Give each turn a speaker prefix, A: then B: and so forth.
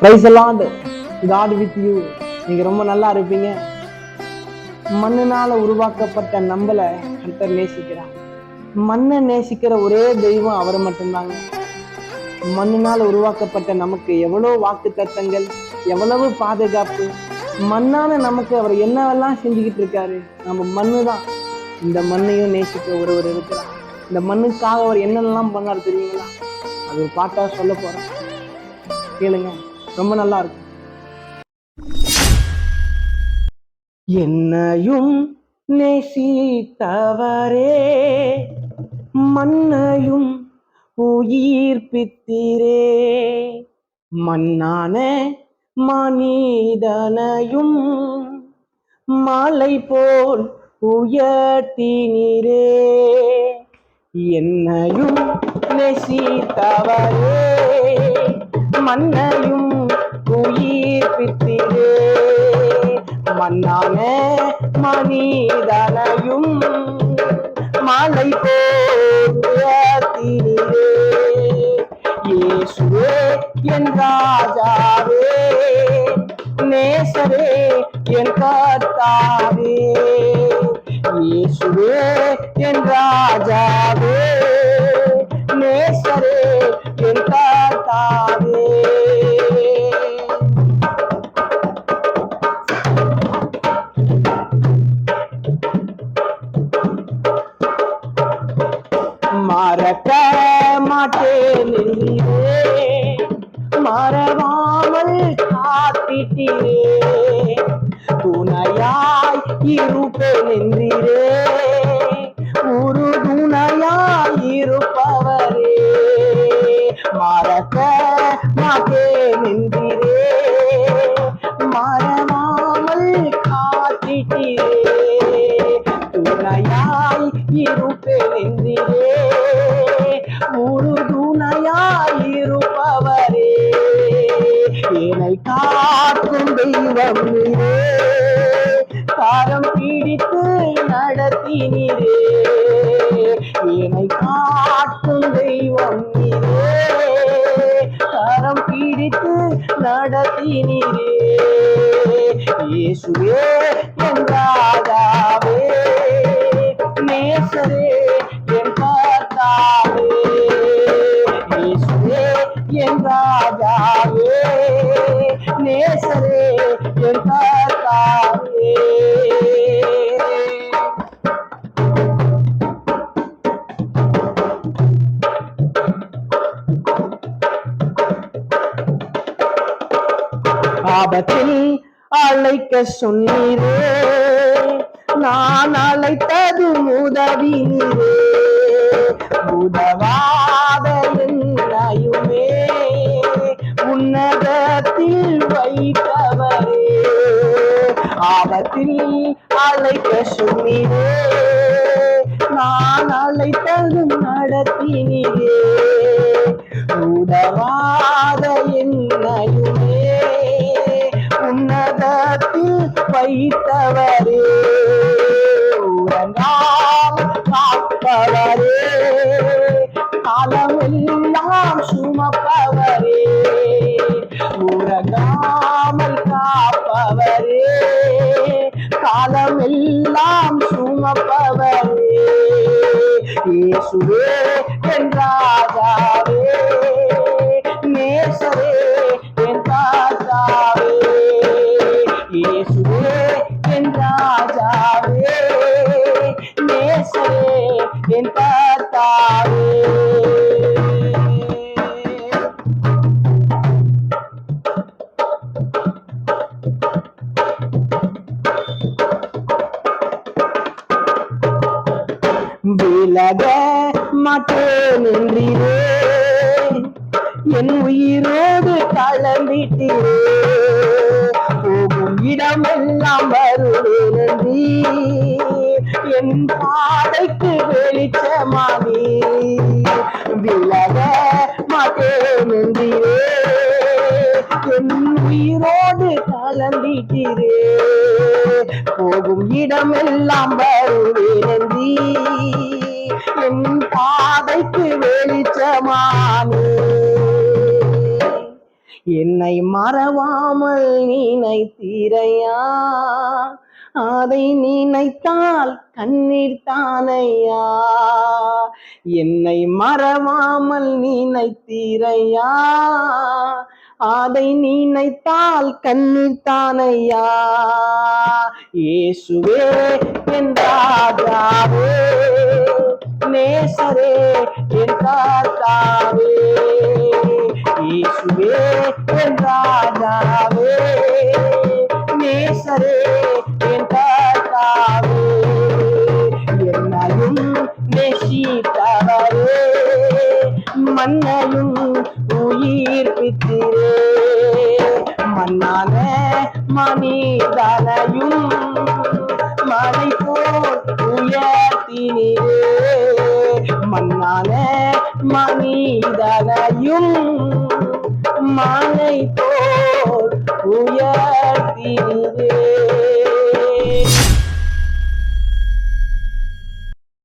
A: Price எல்லாம் God with you நீங்கள் ரொம்ப நல்லா இருப்பீங்க. மண்ணினால் உருவாக்கப்பட்ட நம்மளை கர்த்தர் நேசிக்கிறார் மண்ணை நேசிக்கிற ஒரே தெய்வம் அவர் மட்டும்தாங்க. மண்ணினால் உருவாக்கப்பட்ட நமக்கு எவ்வளோ வாக்கு தத்தங்கள் எவ்வளவு பாதுகாப்பு. மண்ணான நமக்கு அவர் என்னவெல்லாம் செஞ்சுக்கிட்டு இருக்காரு? நம்ம மண்ணு தான் இந்த மண்ணையும் நேசிக்க ஒருவர் இருக்கிறார். இந்த மண்ணுக்காக அவர் என்னென்னலாம் பண்ணார் தெரியுங்களா? அது ஒரு பாட்டா சொல்ல போகிறேன் கேளுங்க. ரொம்ப நல்லா இருக்கும் என்னையும் நேசித்தவரே மண்ணையும் உயிர்ப்பித்திரே. மண்ணான மனிதனையும் மாலை போல் உயர்த்தினீரே. என்னையும் நெசித்தவரே நேசித்தவரே மண்ணையும் உயிர்ப்பித்தீரே. மண்ணான மனிதனையும் மாலை போல் இயேசுவே என் ராஜாவே நேசரே என் கர்த்தாவே. இயேசுவே என் ராஜாவே நேசரே என் கர்த்தாவே. மறவாமல் காத்திட்டீரே துணையாய் இருப்பேன் என்றீரே. ஒரு துணையாய் இருப்பவரே. மறக்க மாட்டேன் என்றீரே. மறவாமல் காத்திட்டீரே துணையாய் இருப்பேன் என்றீரே. ஒரு தெய்வம் நீரே காரம் பிடித்து நடத்தினீரே. என்னை காக்கும் தெய்வம் நீரே கரம் பிடித்து நடத்தினீரே. இயேசுவே என்றார் ஆபத்தில் அழைக்க சொன்னீரே. நான் அழைத்தது உதவி நீரே உதவாத என்னையுமே உன்னதத்தில் வைத்தவரே. ஆபத்தில் அழைக்க சொன்னீரே. நான் அழைத்தது நடத்தினீரே. உதவா வைத்தவரே உறங்காம் காப்பவரே. காலமெல்லாம் சுமப்பவரே உறங்காமல் காப்பவரே. காலமெல்லாம் சுமப்பவரே. இயேசுவே என் விலக மாட்டேன் என்றீரே என் உயிரோடு கலந்திட்டீரே போகும் இடமெல்லாம் வருவேன் என் பாதைக்கு வெளிச்சமானி விலக மாட்டேன் என்றீரே என் உயிரோடு கலந்திட்டீரே போகும் இடமெல்லாம் வருவேன் என்றீ. என் பாதைக்கு வெளிச்சமானே. என்னை மறவாமல் நினைத்தீரையா? அதை நினைத்தால் கண்ணீர் தானையா? என்னை மறவாமல் நினைத்தீரையா? அதை நினைத்தால் கண்ணீர் தானையா? இயேசுவே என் ராஜாவே. பரமேஸ்வரே என் காத்தாவே இயேசுவே என் ராஜாவே. நேசரே என் காத்தாவே என்னையும் நேசித்தவரே. மன்னையும் உயிர்ப்பித்திரே மன்னான மனிதனையும் மலை போல் உயர்த்தினே மண்ணானே மனிதனையும் மானை போல் உயர்த்தினே